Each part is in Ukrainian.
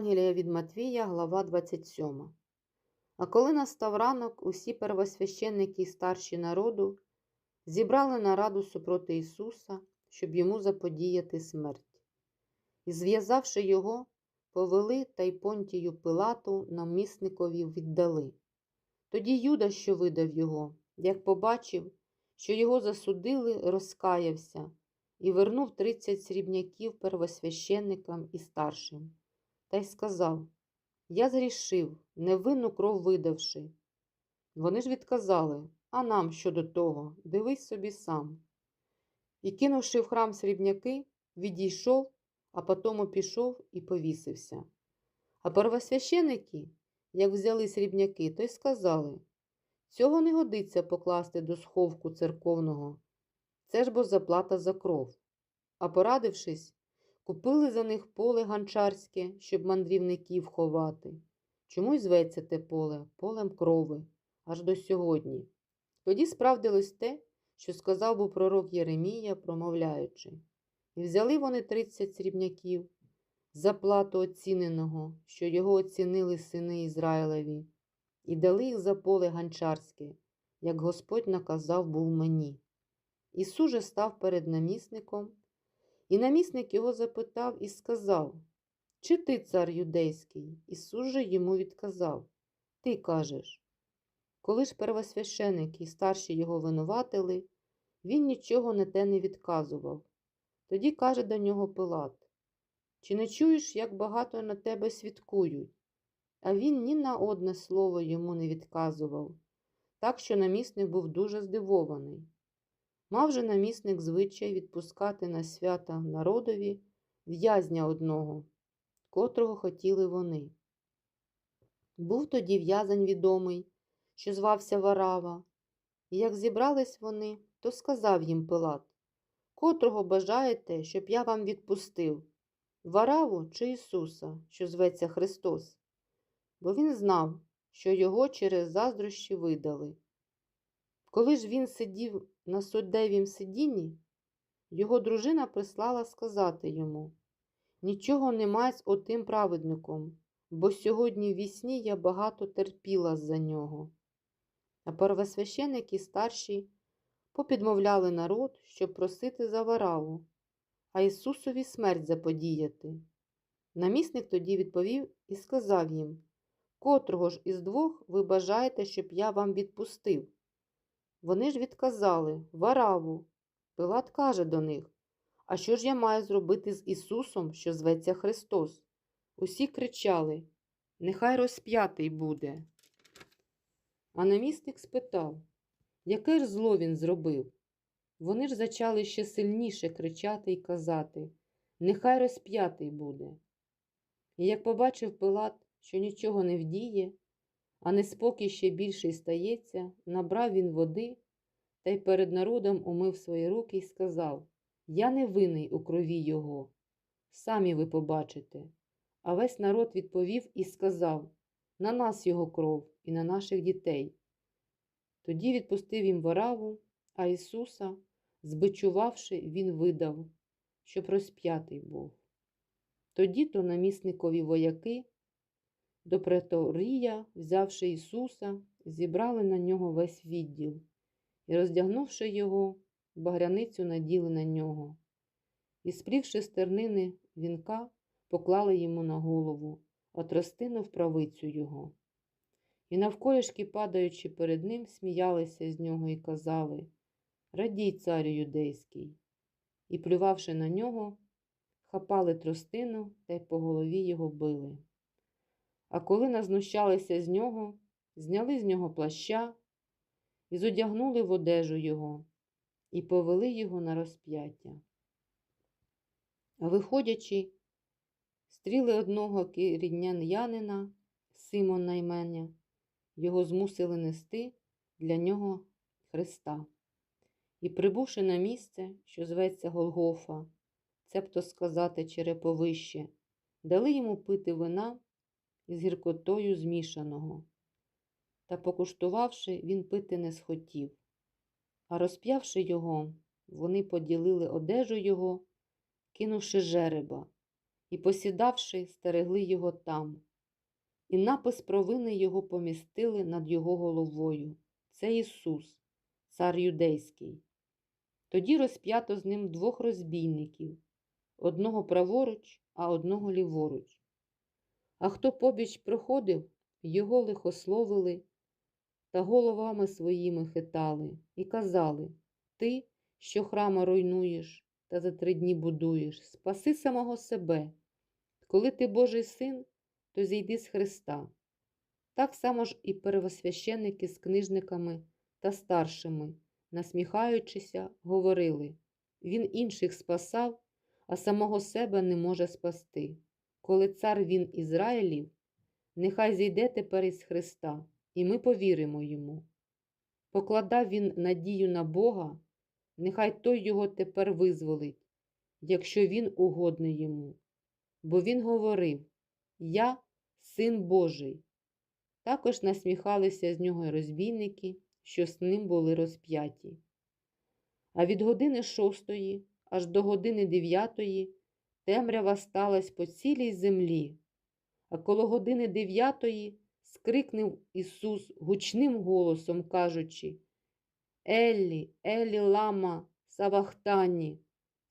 Євангелія від Матвія, глава 27. А коли настав ранок, усі первосвященники і старші народу зібрали нараду супроти Ісуса, щоб йому заподіяти смерть. І, зв'язавши його, повели та й понтію Пилату намісникові віддали. Тоді Юда, що видав його, як побачив, що його засудили, розкаявся і вернув тридцять срібняків первосвященникам і старшим, та й сказав Я зрішив, невинну кров видавши. Вони ж відказали, а нам що до того, дивись собі сам. І, кинувши в храм срібняки, відійшов, а потому пішов і повісився. А первосвященики, як взяли срібняки, то й сказали Цього не годиться покласти до сховку церковного. Це ж бо заплата за кров. А порадившись, купили за них поле ганчарське, щоб мандрівників ховати. Чому й зветься те поле полем крови, аж до сьогодні. Тоді справдилось те, що сказав був пророк Єремія, промовляючи. І взяли вони тридцять срібняків за плату оціненого, що його оцінили сини Ізраїлеві, і дали їх за поле ганчарське, як Господь наказав був мені. Ісус же став перед намісником, і намісник його запитав і сказав Чи ти цар юдейський? Ісус же йому відказав Ти кажеш. Коли ж первосвященики і старші його винуватили, він нічого на те не відказував. Тоді каже до нього Пилат Чи не чуєш, як багато на тебе свідкують? А він ні на одне слово йому не відказував, так що намісник був дуже здивований. Мав же намісник звичай відпускати на свята народові в'язня одного, котрого хотіли вони. Був тоді в'язень відомий, що звався Варава, і як зібрались вони, то сказав їм Пилат котрого бажаєте, щоб я вам відпустив Вараву чи Ісуса, що зветься Христос? Бо він знав, що його через заздрощі видали. Коли ж він сидів на суддевім сидінні, його дружина прислала сказати йому Нічого немає з отим праведником, бо сьогодні в вісні я багато терпіла за нього. А первосвященики старші попідмовляли народ, щоб просити за вараву, а Ісусові смерть заподіяти. Намісник тоді відповів і сказав їм Котрого ж із двох ви бажаєте, щоб я вам відпустив? Вони ж відказали Вараву. Пилат каже до них А що ж я маю зробити з Ісусом, що зветься Христос? Усі кричали Нехай розп'ятий буде. А намісник спитав Яке ж зло він зробив? Вони ж зачали ще сильніше кричати і казати Нехай розп'ятий буде. І як побачив Пилат, що нічого не вдіє, а неспокій ще більший стається, набрав він води та й перед народом умив свої руки і сказав Я не винний у крові його. Самі ви побачите. А весь народ відповів і сказав На нас його кров і на наших дітей. Тоді відпустив їм вораву, а Ісуса, збичувавши, він видав, щоб розп'ятий був. Тоді то намісникові вояки до преторія, взявши Ісуса, зібрали на нього весь відділ і, роздягнувши його, багряницю наділи на нього, і, сплівши стернини вінка, поклали йому на голову, а тростину в правицю його. І навколішки, падаючи перед ним, сміялися з нього і казали Радій, царю юдейський, і, плювавши на нього, хапали тростину та й по голові його били. А коли назнущалися з нього, зняли з нього плаща і зодягнули в одежу його, і повели його на розп'яття. Виходячи, стріли одного киріднянянина, Симона ймення, його змусили нести для нього Христа. І, прибувши на місце, що зветься Голгофа, цебто сказати череповище, дали йому пити вина із гіркотою змішаного. Та, покуштувавши, він пити не схотів. А розп'явши його, вони поділили одежу його, кинувши жереба, і, посідавши, стерегли його там. І напис провини його помістили над його головою. Це Ісус, цар юдейський. Тоді розп'ято з ним двох розбійників одного праворуч, а одного ліворуч. А хто побіч проходив, його лихословили та головами своїми хитали і казали Ти, що храма руйнуєш та за три дні будуєш, спаси самого себе. Коли ти Божий син, то зійди з Христа. Так само ж і первосвященники з книжниками та старшими, насміхаючися, говорили Він інших спасав, а самого себе не може спасти. Коли цар він Ізраїлів, нехай зійде тепер із Христа, і ми повіримо йому. Покладав він надію на Бога, нехай той його тепер визволить, якщо він угодний йому. Бо він говорив Я син Божий. Також насміхалися з нього розбійники, що з ним були розп'яті. А від години шостої аж до години дев'ятої темрява сталась по цілій землі, а коло години дев'ятої скрикнув Ісус гучним голосом, кажучи Еллі, Еллі лама Савахтані,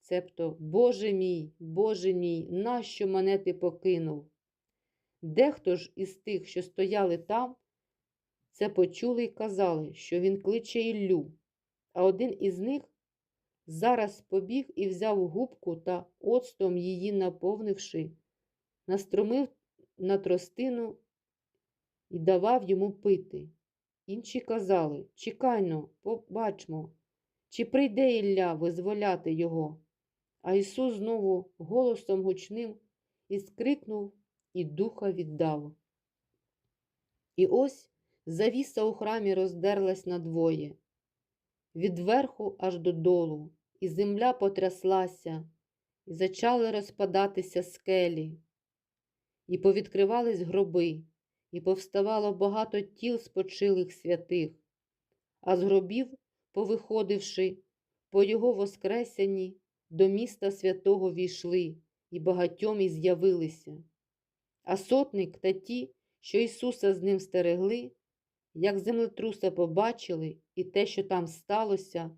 цебто Боже мій, Боже мій, нащо мене ти покинув? Дехто ж із тих, що стояли там, це почули й казали, що він кличе Іллю, а один із них зараз побіг і взяв губку та оцтом її наповнивши, настромив на тростину і давав йому пити. Інші казали Чекайно, побачмо, чи прийде Ілля визволяти його. А Ісус знову голосом гучним і скрикнув, і духа віддав. І ось завіса у храмі роздерлась надвоє, від верху аж додолу, і земля потряслася, і зачали розпадатися скелі, і повідкривались гроби, і повставало багато тіл спочилих святих, а з гробів, повиходивши, по його воскресенні, до міста святого війшли, і багатьом і з'явилися. А сотник та ті, що Ісуса з ним стерегли, як землетруса побачили і те, що там сталося,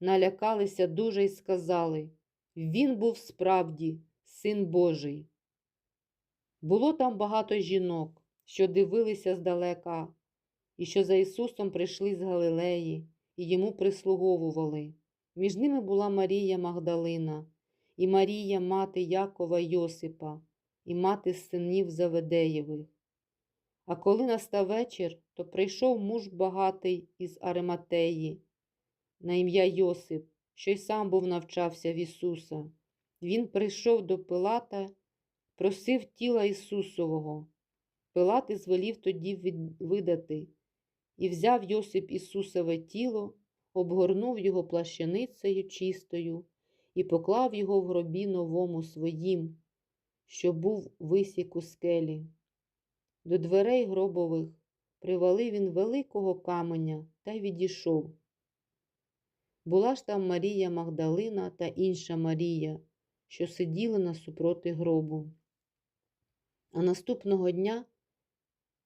налякалися дуже й сказали Він був справді син Божий. Було там багато жінок, що дивилися здалека, і що за Ісусом прийшли з Галилеї і йому прислуговували. Між ними була Марія Магдалина, і Марія, мати Якова Йосипа, і мати синів Заведеєвих. А коли настав вечір, то прийшов муж багатий із Ариматеї, на ім'я Йосип, що й сам був навчався в Ісуса. Він прийшов до Пилата, просив тіла Ісусового. Пилат і звелів тоді видати, і взяв Йосип Ісусове тіло, обгорнув його плащаницею чистою і поклав його в гробі новому своїм, що був висік у скелі. До дверей гробових привалив він великого каменя та відійшов. Була ж там Марія Магдалина та інша Марія, що сиділи насупроти гробу. А наступного дня,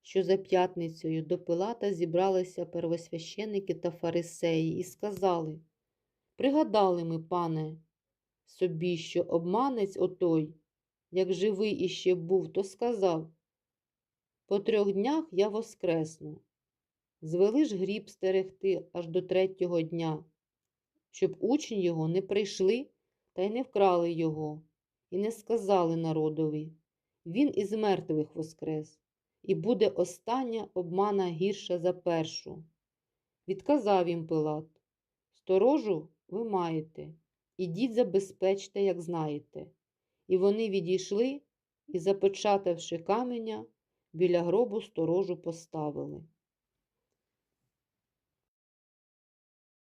що за п'ятницею до Пилата зібралися первосвященики та фарисеї і сказали Пригадали ми, пане, собі, що обманець отой, як живий іще був, то сказав по трьох днях я воскресну. Звели ж гріб стерегти аж до третього дня, щоб учні його не прийшли та й не вкрали його, і не сказали народові Він із мертвих воскрес, і буде остання обмана гірша за першу. Відказав їм Пилат Сторожу ви маєте, ідіть забезпечте, як знаєте. І вони відійшли і, запечатавши каменя, біля гробу сторожу поставили.